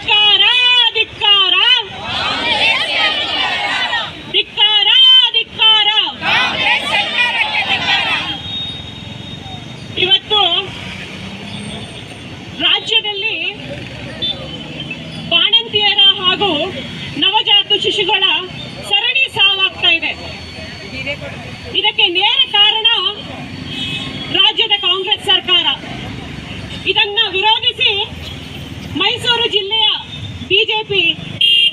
ಧಿಕ್ಕಾರ ಧಿಕ್ಕಾರ. ಧಿಕ್ಕಾರ ಧಿಕ್ಕಾರ. ಇವತ್ತು ರಾಜ್ಯದಲ್ಲಿ ಬಾಣಂತಿಯರ ಹಾಗೂ ನವಜಾತ ಶಿಶುಗಳ ಸರಣಿ ಸಾವಾಗ್ತಾ ಇದೆ. ಇದಕ್ಕೆ ನೇರ ಕಾರಣ ರಾಜ್ಯದ ಕಾಂಗ್ರೆಸ್ ಸರ್ಕಾರ. ಇದನ್ನ ವಿರೋಧಿಸಿ ಮೈಸೂರು ಜಿಲ್ಲೆಯ ಬಿಜೆಪಿ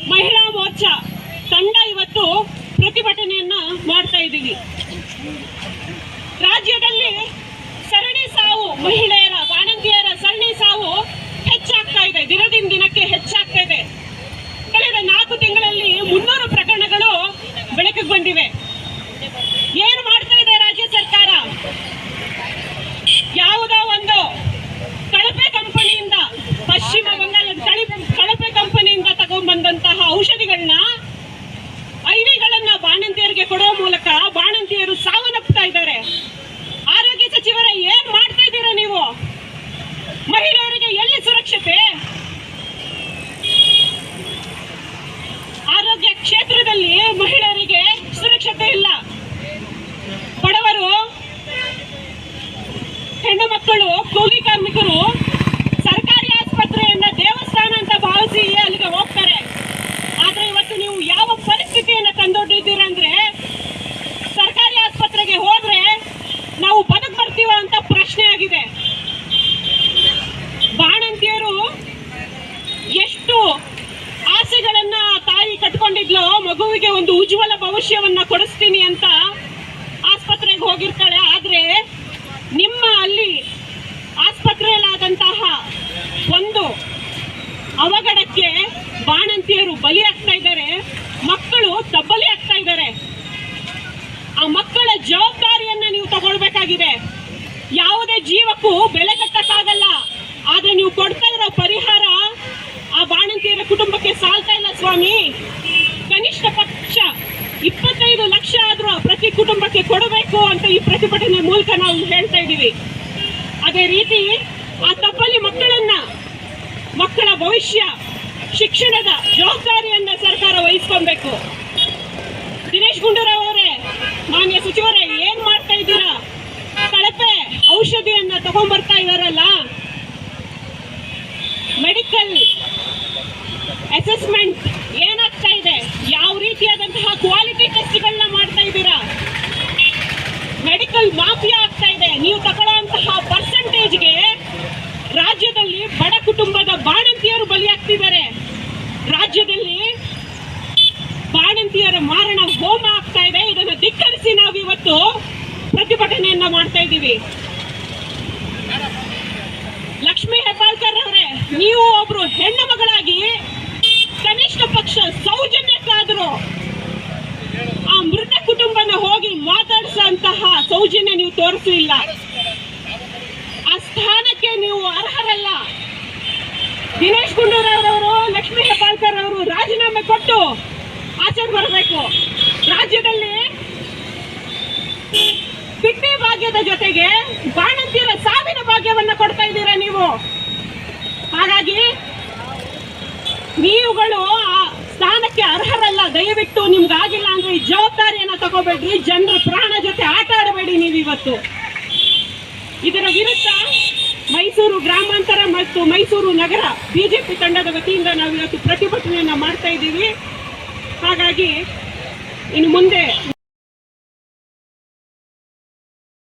ಮಹಿಳಾ ಮೋರ್ಚಾ ತಂಡ ಇವತ್ತು ಪ್ರತಿಭಟನೆಯನ್ನ ಮಾಡ್ತಾ ಇದ್ದೀವಿ. ರಾಜ್ಯದಲ್ಲಿ ಸರಣಿ ಸಾವು ಮಹಿಳೆಯರ ಬಾಣಂತಿಯರ ಸರಣಿ ಸಾವು ಹೆಚ್ಚಾಗ್ತಾ ಇದೆ ದಿನದಿಂದ ದಿನಕ್ಕೆ ಹೆಚ್ಚಾಗ್ತಾ ಇದೆ ಕಳೆದ ನಾಲ್ಕು ತಿಂಗಳಲ್ಲಿ ಮುನ್ನೂರು ಪ್ರಕರಣಗಳು ಬೆಳಕಿಗೆ ಬಂದಿವೆ ಏನು ಮಾಡ್ತಾ ಇದೆ ರಾಜ್ಯ ಸರ್ಕಾರ ಯಾವುದೋ ಒಂದು ಕಳಪೆ ಕಂಪನಿಯಿಂದ ಪಶ್ಚಿಮ ಬಂಗಾಳದ ಕಳಪೆ ಕಳಪೆ ಕಂಪನಿಯಿಂದ ತಗೊಂಡ್ಬಂದಂತಹ ಔಷಧಿಗಳನ್ನ ಐವಿಗಳನ್ನ ಬಾಣಂತಿಯರಿಗೆ ಕೊಡುವ ಮೂಲಕ ಬಾಣಂತಿಯರು ಸಾವನ್ನಪ್ತಾ ಇದ್ದಾರೆ ಆರೋಗ್ಯ ಸಚಿವರೇ ಏನ್ ಮಾಡ್ತಾ ಇದ್ದೀರಾ ನೀವು ಮಹಿಳೆಯರಿಗೆ ಎಲ್ಲಿ ಸುರಕ್ಷತೆ ಆರೋಗ್ಯ ಕ್ಷೇತ್ರದಲ್ಲಿ ಮಹಿಳೆಯರಿಗೆ ಸುರಕ್ಷತೆ ಇಲ್ಲ ಬಡವರು ಹೆಣ್ಣು ಮಕ್ಕಳು, ಕೂಲಿ ಕಾರ್ಮಿಕರು, ಸರ್ಕಾರಿ ಆಸ್ಪತ್ರೆಯನ್ನ ದೇವಸ್ಥಾನ ಅಂತ ಭಾವಿಸಿ ಅಲ್ಲಿಗೆ ಹೋಗ್ತಾರೆ. ಆದ್ರೆ ಇವತ್ತು ನೀವು ಯಾವ ಪರಿಸ್ಥಿತಿಯನ್ನ ತಂದೊಡ್ಡಿದ್ದೀರಂದ್ರೆ ಸರ್ಕಾರಿ ಆಸ್ಪತ್ರೆಗೆ ಹೋದ್ರೆ ನಾವು ಬದುಕು ಬರ್ತೀವ ಅಂತ ಪ್ರಶ್ನೆ ಆಗಿದೆ. ಬಾಣಂತಿಯರು ಎಷ್ಟು ಆಸೆಗಳನ್ನ ತಾಯಿ ಕಟ್ಕೊಂಡಿದ್ಲೋ, ಮಗುವಿಗೆ ಒಂದು ಉಜ್ವಲ ಭವಿಷ್ಯವನ್ನ ಕೊಡಿಸ್ತೀನಿ ಅಂತ ಆಸ್ಪತ್ರೆಗೆ ಹೋಗಿರ್ತಾಳೆ. ಅಲ್ಲಿ ಆಸ್ಪತ್ರೆಯಲ್ಲಾದಂತಹ ಒಂದು ಅವಘಡಕ್ಕೆ ಬಾಣಂತಿಯರು ಬಲಿಯಾಗ್ತಾ ಇದ್ದಾರೆ. ಮಕ್ಕಳು ತಬ್ಬಲಿ ಆಗ್ತಾ ಇದ್ದಾರೆ. ಆ ಮಕ್ಕಳ ಜವಾಬ್ದಾರಿಯನ್ನ ನೀವು ತಗೊಳ್ಬೇಕಾಗಿದೆ. ಯಾವುದೇ ಜೀವಕ್ಕೂ ಬೆಲೆ ಕಟ್ಟಕ್ಕಾಗಲ್ಲ. ಆದ್ರೆ ನೀವು ಕೊಡ್ತಾ ಇರೋ ಪರಿಹಾರ ಆ ಬಾಣಂತಿಯರ ಕುಟುಂಬಕ್ಕೆ ಸಾಲ್ತಾ ಇಲ್ಲ ಸ್ವಾಮಿ. ಕನಿಷ್ಠ ಪಕ್ಷ ಇಪ್ಪತ್ತು ಕುಟುಂಬಕ್ಕೆ ಕೊಡಬೇಕು ಅಂತ ಈ ಪ್ರತಿಭಟನೆ ಮೂಲಕ ನಾವು ಹೇಳ್ತಾ ಇದ್ದೀವಿ. ಅದೇ ರೀತಿ ಆ ತಪ್ಪಲ್ಲಿ ಮಕ್ಕಳನ್ನ, ಮಕ್ಕಳ ಭವಿಷ್ಯ, ಶಿಕ್ಷಣದ ಜವಾಬ್ದಾರಿಯನ್ನ ಸರ್ಕಾರ ವಹಿಸ್ಕೊಬೇಕು. ದಿನೇಶ್ ಗುಂಡೂರಾವ್ ಅವರೇ, ಮಾನ್ಯ ಸಚಿವರೇ, ಏನ್ ಮಾಡ್ತಾ ಇದ್ದೀರಾ? ಕಳಪೆ ಔಷಧಿಯನ್ನ ತಗೊಂಡ್ಬರ್ತಾ ಇದಾರಲ್ಲ ಮೆಡಿಕಲ್ ಅಸೆಸ್ಮೆಂಟ್ ಏನಾಗ್ತಾ ಇದೆ ಯಾವ ರೀತಿಯಾದಂತಹ ಕ್ವಾಲಿಟಿ ಟೆಸ್ಟ್ಗಳನ್ನ ಮಾಡ್ತಾ ಇದ್ದೀರಾ ಮೆಡಿಕಲ್ ಮಾಫಿಯಾ ಆಗ್ತಾ ಇದೆ ನೀವು ತಗೊಳ್ಳುವಂತಹ ಪರ್ಸೆಂಟೇಜ್ಗೆ ರಾಜ್ಯದಲ್ಲಿ ಬಡ ಕುಟುಂಬದ ಬಾಣಂತಿಯರು ಬಲಿಯಾಗ್ತಿದ್ದಾರೆ ರಾಜ್ಯದಲ್ಲಿ ಬಾಣಂತಿಯರ ಮಾರಣ ಹೋಮ ಆಗ್ತಾ ಇದೆ ಇದನ್ನು ಧಿಕ್ಕರಿಸಿ ನಾವು ಇವತ್ತು ಪ್ರತಿಭಟನೆಯನ್ನ ಮಾಡ್ತಾ ಇದ್ದೀವಿ. ಲಕ್ಷ್ಮೀ ಹೆಬ್ಬಾಳ್ಕರ್ ಅವರೇ, ನೀವು ಒಬ್ರು ಹೆಣ್ಣು ಮಗಳಾಗಿ ಕನಿಷ್ಠ ಪಕ್ಷ ಸೌಜನ್ಯಕ್ಕಾದ್ರೂ ಆ ಮೃತ ಕುಟುಂಬನ ಹೋಗಿ ಮಾತಾಡಿಸಂತಹ ಸೌಜನ್ಯ ನೀವು ತೋರಿಸಲಿಲ್ಲ. ಆ ಸ್ಥಾನಕ್ಕೆ ನೀವು ಅರ್ಹರಲ್ಲ. ದಿನೇಶ್ ಗುಂಡೂರವರವರು, ಲಕ್ಷ್ಮೀ ಹೆಬ್ಬಾಳ್ಕರ್ ಅವರು ರಾಜೀನಾಮೆ ಕೊಟ್ಟು ಆಚೆ ಬರಬೇಕು. ರಾಜ್ಯದಲ್ಲಿ ಭಾಗ್ಯದ ಜೊತೆಗೆ ಬಾಣಂತಿಯರ ಸಾವಿನ ಭಾಗ್ಯವನ್ನ ಕೊಡ್ತಾ ಇದ್ದೀರಾ ನೀವು? ಹಾಗಾಗಿ ನೀವುಗಳು ಆ ಸ್ಥಾನಕ್ಕೆ ಅರ್ಹರಲ್ಲ, ದಯವಿಟ್ಟು ನಿಮ್ಗಾಗಿಲ್ಲ ಅಂದ್ರೆ ಈ ಜವಾಬ್ದಾರಿಯನ್ನ ತಗೋಬೇಡ್ರಿ. ಜನರ ಪ್ರಾಣ ಜೊತೆ ಆಟ ಆಡಬೇಡಿ ನೀವು ಇವತ್ತು ಇದರ ವಿರುದ್ಧ ಮೈಸೂರು ಗ್ರಾಮಾಂತರ ಮತ್ತು ಮೈಸೂರು ನಗರ ಬಿಜೆಪಿ ತಂಡದ ವತಿಯಿಂದ ನಾವು ಇವತ್ತು ಪ್ರತಿಭಟನೆಯನ್ನ ಮಾಡ್ತಾ ಇದ್ದೀವಿ. ಹಾಗಾಗಿ ಇನ್ನು ಮುಂದೆ